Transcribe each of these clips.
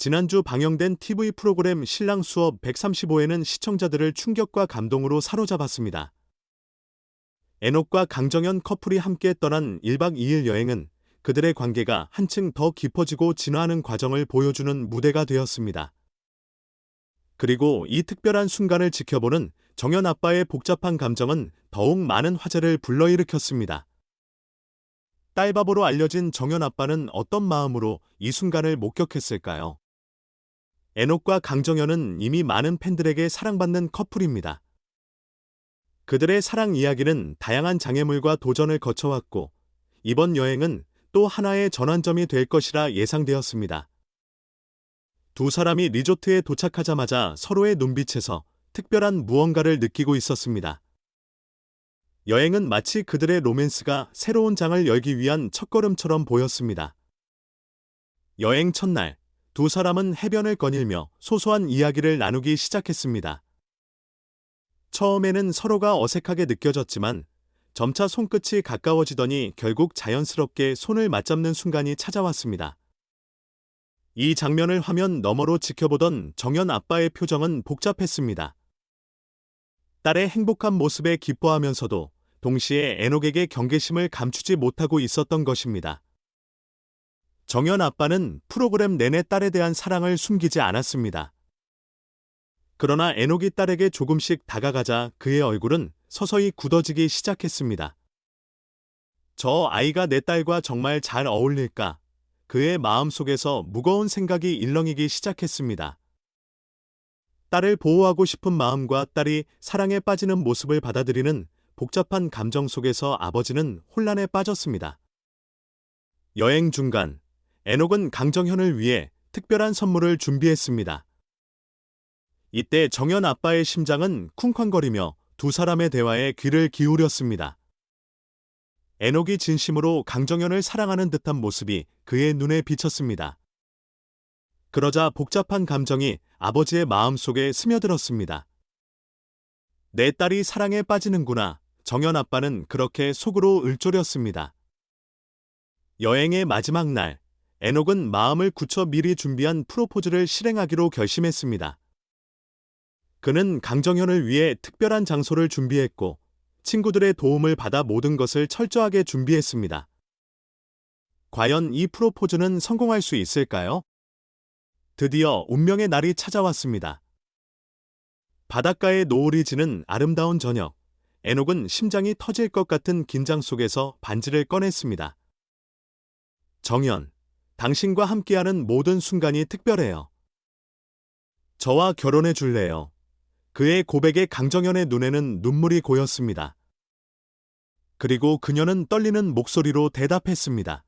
지난주 방영된 TV 프로그램 신랑 수업 135회는 시청자들을 충격과 감동으로 사로잡았습니다. 애녹과 강정현 커플이 함께 떠난 1박 2일 여행은 그들의 관계가 한층 더 깊어지고 진화하는 과정을 보여주는 무대가 되었습니다. 그리고 이 특별한 순간을 지켜보는 정현 아빠의 복잡한 감정은 더욱 많은 화제를 불러일으켰습니다. 딸바보로 알려진 정현 아빠는 어떤 마음으로 이 순간을 목격했을까요? 애녹과 강정현은 이미 많은 팬들에게 사랑받는 커플입니다. 그들의 사랑 이야기는 다양한 장애물과 도전을 거쳐왔고 이번 여행은 또 하나의 전환점이 될 것이라 예상되었습니다. 두 사람이 리조트에 도착하자마자 서로의 눈빛에서 특별한 무언가를 느끼고 있었습니다. 여행은 마치 그들의 로맨스가 새로운 장을 열기 위한 첫걸음처럼 보였습니다. 여행 첫날, 두 사람은 해변을 거닐며 소소한 이야기를 나누기 시작했습니다. 처음에는 서로가 어색하게 느껴졌지만 점차 손끝이 가까워지더니 결국 자연스럽게 손을 맞잡는 순간이 찾아왔습니다. 이 장면을 화면 너머로 지켜보던 정연 아빠의 표정은 복잡했습니다. 딸의 행복한 모습에 기뻐하면서도 동시에 애녹에게 경계심을 감추지 못하고 있었던 것입니다. 정연 아빠는 프로그램 내내 딸에 대한 사랑을 숨기지 않았습니다. 그러나 애녹이 딸에게 조금씩 다가가자 그의 얼굴은 서서히 굳어지기 시작했습니다. 저 아이가 내 딸과 정말 잘 어울릴까? 그의 마음속에서 무거운 생각이 일렁이기 시작했습니다. 딸을 보호하고 싶은 마음과 딸이 사랑에 빠지는 모습을 받아들이는 복잡한 감정 속에서 아버지는 혼란에 빠졌습니다. 여행 중간, 애녹은 강정현을 위해 특별한 선물을 준비했습니다. 이때 정현 아빠의 심장은 쿵쾅거리며 두 사람의 대화에 귀를 기울였습니다. 애녹이 진심으로 강정현을 사랑하는 듯한 모습이 그의 눈에 비쳤습니다. 그러자 복잡한 감정이 아버지의 마음 속에 스며들었습니다. 내 딸이 사랑에 빠지는구나. 정현 아빠는 그렇게 속으로 을조렸습니다. 여행의 마지막 날, 애녹은 마음을 굳혀 미리 준비한 프로포즈를 실행하기로 결심했습니다. 그는 강정현을 위해 특별한 장소를 준비했고 친구들의 도움을 받아 모든 것을 철저하게 준비했습니다. 과연 이 프로포즈는 성공할 수 있을까요? 드디어 운명의 날이 찾아왔습니다. 바닷가의 노을이 지는 아름다운 저녁, 애녹은 심장이 터질 것 같은 긴장 속에서 반지를 꺼냈습니다. 정연, 당신과 함께하는 모든 순간이 특별해요. 저와 결혼해 줄래요. 그의 고백에 강정현의 눈에는 눈물이 고였습니다. 그리고 그녀는 떨리는 목소리로 대답했습니다.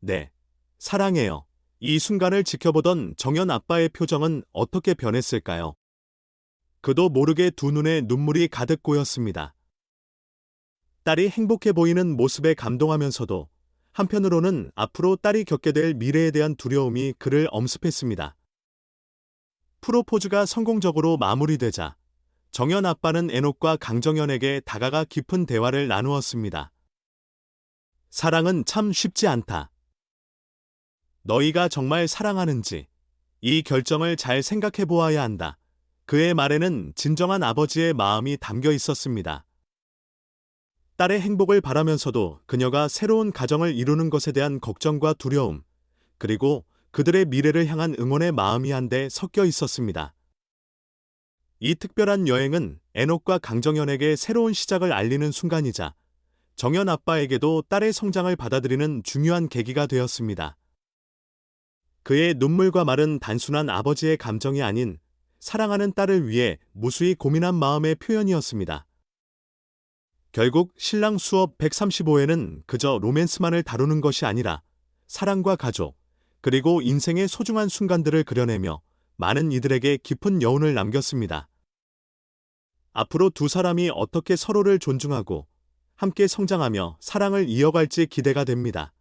네, 사랑해요. 이 순간을 지켜보던 정현 아빠의 표정은 어떻게 변했을까요? 그도 모르게 두 눈에 눈물이 가득 고였습니다. 딸이 행복해 보이는 모습에 감동하면서도 한편으로는 앞으로 딸이 겪게 될 미래에 대한 두려움이 그를 엄습했습니다. 프로포즈가 성공적으로 마무리되자 정현 아빠는 애녹과 강정현에게 다가가 깊은 대화를 나누었습니다. 사랑은 참 쉽지 않다. 너희가 정말 사랑하는지 이 결정을 잘 생각해 보아야 한다. 그의 말에는 진정한 아버지의 마음이 담겨 있었습니다. 딸의 행복을 바라면서도 그녀가 새로운 가정을 이루는 것에 대한 걱정과 두려움, 그리고 그들의 미래를 향한 응원의 마음이 한데 섞여 있었습니다. 이 특별한 여행은 애녹과 강정현에게 새로운 시작을 알리는 순간이자 정현 아빠에게도 딸의 성장을 받아들이는 중요한 계기가 되었습니다. 그의 눈물과 말은 단순한 아버지의 감정이 아닌 사랑하는 딸을 위해 무수히 고민한 마음의 표현이었습니다. 결국 신랑 수업 135회는 그저 로맨스만을 다루는 것이 아니라 사랑과 가족, 그리고 인생의 소중한 순간들을 그려내며 많은 이들에게 깊은 여운을 남겼습니다. 앞으로 두 사람이 어떻게 서로를 존중하고 함께 성장하며 사랑을 이어갈지 기대가 됩니다.